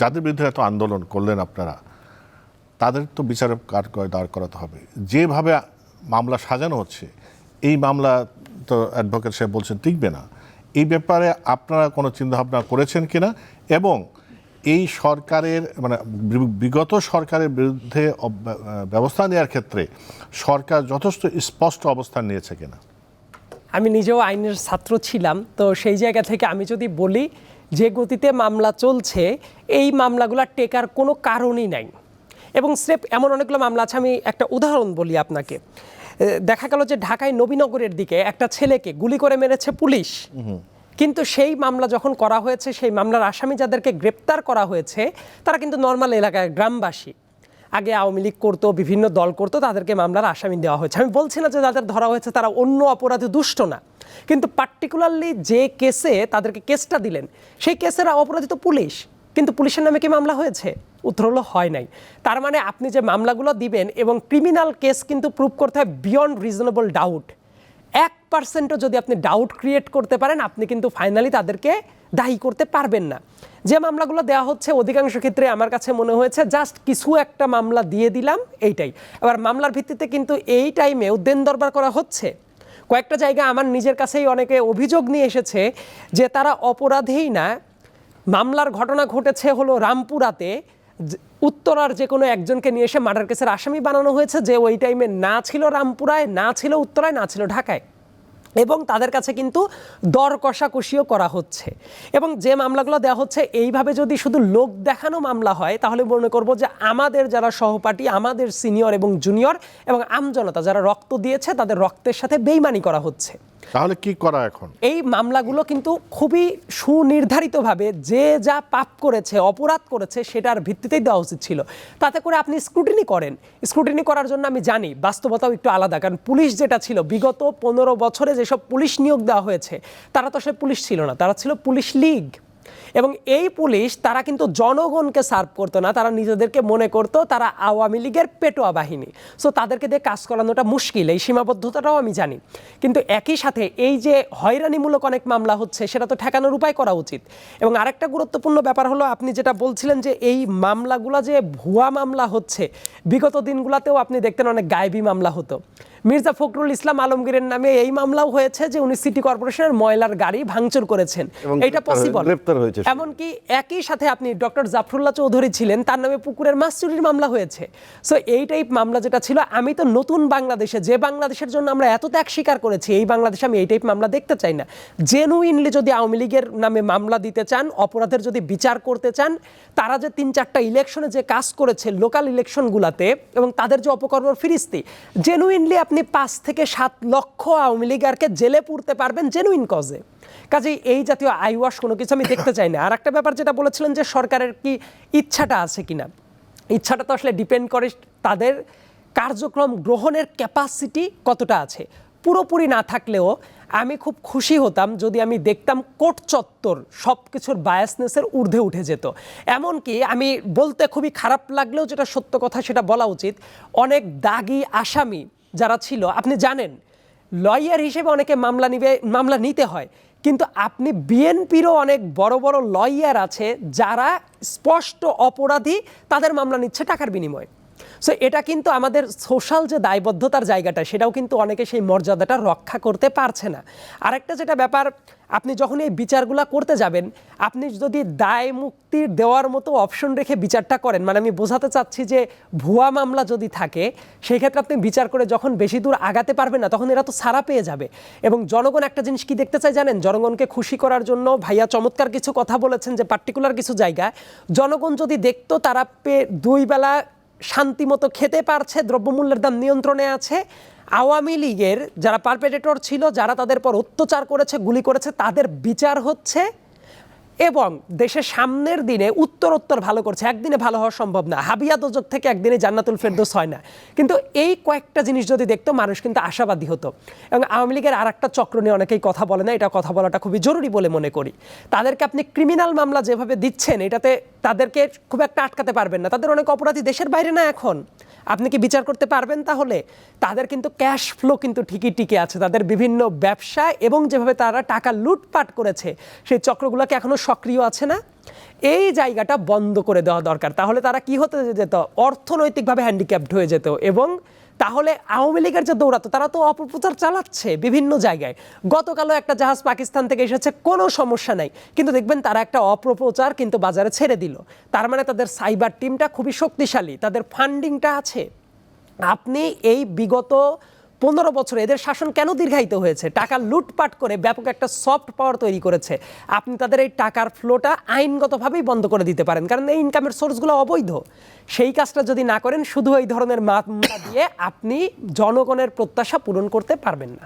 যাদের বিরুদ্ধে এত আন্দোলন করলেন আপনারা, তাদের তো বিচারের কাঠগড়ায় দাঁড় করাতে হবে। যেভাবে মামলা সাজানো হচ্ছে, এই মামলা তো অ্যাডভোকেট সাহেব বলছেন টিকবে না। এই ব্যাপারে আপনারা কোনো চিন্তাভাবনা করেছেন কিনা? এবং এই সরকারের মানে বিগত সরকারের বিরুদ্ধে ব্যবস্থা নেওয়ার ক্ষেত্রে সরকার যথেষ্ট স্পষ্ট অবস্থান নিয়েছে কিনা? আমি নিজেও আইনের ছাত্র ছিলাম, তো সেই জায়গা থেকে আমি যদি বলি যে গতিতে মামলা চলছে এই মামলাগুলো টেকার কোনো কারণই নাই। এবং স্রেফ এমন অনেকগুলো মামলা আছে আমি একটা উদাহরণ বলি আপনাকে। দেখা গেল যে ঢাকায় নবীনগরের দিকে একটা ছেলেকে গুলি করে মেরেছে পুলিশ। কিন্তু সেই মামলা যখন করা হয়েছে সেই মামলার আসামি যাদেরকে গ্রেপ্তার করা হয়েছে তারা কিন্তু নর্মাল এলাকায় গ্রামবাসী। আগে আওয়ামী লীগ করতো, বিভিন্ন দল করতো, তাদেরকে মামলার আসামি দেওয়া হয়েছে। আমি বলছি না যে তাদের ধরা হয়েছে, তারা অন্য অপরাধে দুষ্ট না। কিন্তু পার্টিকুলারলি যে কেসে তাদেরকে কেসটা দিলেন, সেই কেসের অপরাধী তো পুলিশ। কিন্তু পুলিশের নামে কি মামলা হয়েছে? উত্তর হলো হয় নাই। তার মানে আপনি যে মামলাগুলো দিবেন এবং ক্রিমিনাল কেস কিন্তু প্রুভ করতে হয় বিয়ন্ড রিজনেবল ডাউট এক পার্সেন্টও যদি আপনি ডাউট ক্রিয়েট করতে পারেন, আপনি কিন্তু ফাইনালি তাদেরকে দায়ী করতে পারবেন না। যে মামলাগুলো দেওয়া হচ্ছে, অধিকাংশ ক্ষেত্রে আমার কাছে মনে হয়েছে জাস্ট কিছু একটা মামলা দিয়ে দিলাম, এইটাই। এবার মামলার ভিত্তিতে কিন্তু এই টাইমেও দেন দরবার করা হচ্ছে। কয়েকটা জায়গায় আমার নিজের কাছেই অনেকে অভিযোগ নিয়ে এসেছে যে তারা অপরাধেই না, মামলার ঘটনা ঘটেছে হলো রামপুরাতে উত্তরার যে কোনো একজনকে নিয়ে এসে মার্ডার কেসের আসামি বানানো হয়েছে, যে ওই টাইমে না ছিল রামপুরায়, না ছিল উত্তরায়, না ছিল ঢাকায়। এবং তাদের কাছে কিন্তু দর কষাকষিও করা হচ্ছে। এবং যে মামলাগুলো দেওয়া হচ্ছে এইভাবে যদি শুধু লোক দেখানো মামলা হয় তাহলে মনে করব যে আমাদের যারা সহপাঠী আমাদের সিনিয়র এবং জুনিয়র এবং আমজনতা যারা রক্ত দিয়েছে তাদের রক্তের সাথে বেইমানি করা হচ্ছে। তাহলে কি করা এখন? এই মামলাগুলো কিন্তু খুবই সুনির্ধারিতভাবে যে যা পাপ করেছে অপরাধ করেছে সেটার ভিত্তিতেই দেওয়া উচিত ছিল। তাতে করে আপনি স্ক্রুটিনি করেন। স্ক্রুটিনি করার জন্য আমি জানি বাস্তবতাও একটু আলাদা কারণ পুলিশ যেটা ছিল বিগত পনেরো বছরে যেসব পুলিশ নিয়োগ দেওয়া হয়েছে, তারা তো সে পুলিশ ছিল না, তারা ছিল পুলিশ লীগ। এবং এই পুলিশ, তারা কিন্তু জনগণকে সার্ভ করতো না, তারা নিজেদেরকে মনে করতো তারা আওয়ামী লীগের পেটোয়া বাহিনী। সো তাদেরকে দিয়ে কাজ করানোটা মুশকিল, এই সীমাবদ্ধতাটাও আমি জানি। কিন্তু একই সাথে এই যে হয়রানিমূলক অনেক মামলা হচ্ছে, সেটা তো ঠেকানোর উপায় করা উচিত। এবং আরেকটা গুরুত্বপূর্ণ ব্যাপার হলো, আপনি যেটা বলছিলেন যে এই মামলাগুলো যে ভুয়া মামলা হচ্ছে, বিগত দিনগুলোতেও আপনি দেখতেন অনেক গায়েবী মামলা হতো। মির্জা ফখরুল ইসলাম আলমগীরের নামে এই মামলাও হয়েছে যে উনি সিটি কর্পোরেশনের ময়লার গাড়ি ভাঙচুর করেছেন। এটা পসিবল এমনকি একই সাথে আপনি ডক্টর জাফরুল্লাহ চৌধুরী ছিলেন তার নামে পুকুরের মাছ চুরির মামলা হয়েছে। সো এই টাইপ মামলা যেটা ছিল আমি তো নতুন বাংলাদেশে যে বাংলাদেশের জন্য আমরা এত ত্যাগ স্বীকার করেছি এই বাংলাদেশে আমি এই টাইপ মামলা দেখতে চাই না। জেনুইনলি যদি আওয়ামী লীগের নামে মামলা দিতে চান অপরাধের যদি বিচার করতে চান তারা যে তিন চারটা ইলেকশনে যে কাজ করেছে লোকাল ইলেকশনগুলোতে এবং তাদের যে অপকর্ম ফিরিস্তি জেনুইনলি আপনি পাঁচ থেকে সাত লক্ষ আওয়ামী লীগারকে জেলে পুরতে পারবেন জেনুইন কজে কাজেই এই জাতীয় আইওয়াশ কোনো কিছু আমি দেখতে চাই না। আর একটা ব্যাপার যেটা বলেছিলেন যে সরকারের কি ইচ্ছাটা আছে কিনা। ইচ্ছাটা তো আসলে ডিপেন্ড করে তাদের কার্যক্রম গ্রহণের ক্যাপাসিটি কতটা আছে। পুরোপুরি না থাকলেও আমি খুব খুশি হতাম যদি আমি দেখতাম কোট চত্বর সব কিছুর বায়াসনেসের ঊর্ধ্বে উঠে যেত। এমনকি আমি বলতে খুবই খারাপ লাগলেও যেটা সত্য কথা সেটা বলা উচিত, অনেক দাগি আসামি যারা ছিল, আপনি জানেন, লয়ার হিসেবে অনেকে মামলা নিবে, মামলা নিতে হয়, কিন্তু আপনি বিএনপিরও অনেক বড় বড় লয়ার আছে যারা স্পষ্ট অপরাধী তাদের মামলা নিচ্ছে টাকার বিনিময়ে। সো এটা কিন্তু আমাদের সোশ্যাল যে দায়বদ্ধতার জায়গাটা, সেটাও কিন্তু অনেকে সেই মর্যাদাটা রক্ষা করতে পারছে না। আরেকটা যেটা ব্যাপার, আপনি যখন এই বিচারগুলো করতে যাবেন, আপনি যদি দায় মুক্তির দেওয়ার মতো অপশন রেখে বিচারটা করেন মানে আমি বোঝাতে চাচ্ছি যে ভুয়া মামলা যদি থাকে, সেই ক্ষেত্রে আপনি বিচার করে যখন বেশি দূর আগাতে পারবেন না, তখন এরা তো সারা পেয়ে যাবে। এবং জনগণ একটা জিনিস কি দেখতে চাই জানেন? জনগণকে খুশি করার জন্য ভাইয়া চমৎকার কিছু কথা বলেছেন যে পার্টিকুলার কিছু জায়গা জনগণ যদি দেখতো তারা দুই বেলা শান্তিমতো খেতে পারছে, দ্রব্যমূল্যের দাম নিয়ন্ত্রণে আছে। আওয়ামী লীগের যারা পারপেটেটর ছিল, যারা তাদের পর অত্যাচার করেছে, গুলি করেছে, তাদের বিচার হচ্ছে। এবং দেশের সামনের দিনে উত্তর উত্তর ভালো করছে। একদিনে ভালো হওয়া সম্ভব না। হাবিয়া দোজক থেকে একদিনে জান্নাতুল ফেরদোস হয় না। কিন্তু এই কয়েকটা জিনিস যদি দেখতো, মানুষ কিন্তু আশাবাদী হতো। এবং আওয়ামী লীগের আর একটা চক্র নিয়ে অনেকেই কথা বলে না, এটা কথা বলাটা খুবই জরুরি বলে মনে করি। তাদেরকে আপনি ক্রিমিনাল মামলা যেভাবে দিচ্ছেন, এটাতে তাদেরকে খুব একটা আটকাতে পারবেন না। তাদের অনেক অপরাধী দেশের বাইরে না এখন। আপনি কি বিচার করতে পারবেন তাহলে? তাদের কিন্তু ক্যাশ ফ্লো কিন্তু ঠিকই টিকে আছে। তাদের বিভিন্ন ব্যবসা এবং যেভাবে তারা টাকা লুটপাট করেছে, সেই চক্রগুলোকে এখনও সক্রিয় আছে না? এই জায়গাটা বন্ধ করে দেওয়া দরকার। তাহলে তারা কি হতে যেত? অর্থনৈতিকভাবে হ্যান্ডিক্যাপড হয়ে যেত এবং তাহলে আওয়ামী লীগের যে দৌড়াতো তারা তো অপপ্রচার চালাচ্ছে বিভিন্ন জায়গায়। গতকালও একটা জাহাজ পাকিস্তান থেকে এসেছে, কোনো সমস্যা নাই। কিন্তু দেখবেন তারা একটা অপপ্রচার কিন্তু বাজারে ছেড়ে দিল। তার মানে তাদের সাইবার টিমটা খুবই শক্তিশালী, তাদের ফান্ডিংটা আছে। আপনি এই বিগত পনেরো বছরে এদের শাসন কেন দীর্ঘায়িত হয়েছে? টাকা লুটপাট করে ব্যাপক একটা সফট পাওয়ার তৈরি করেছে। আপনি তাদের এই টাকার ফ্লোটা আইনগতভাবেই বন্ধ করে দিতে পারেন, কারণ এই ইনকামের সোর্সগুলো অবৈধ। সেই কাজটা যদি না করেন, শুধু এই ধরনের মামলা দিয়ে আপনি জনগণের প্রত্যাশা পূরণ করতে পারবেন না।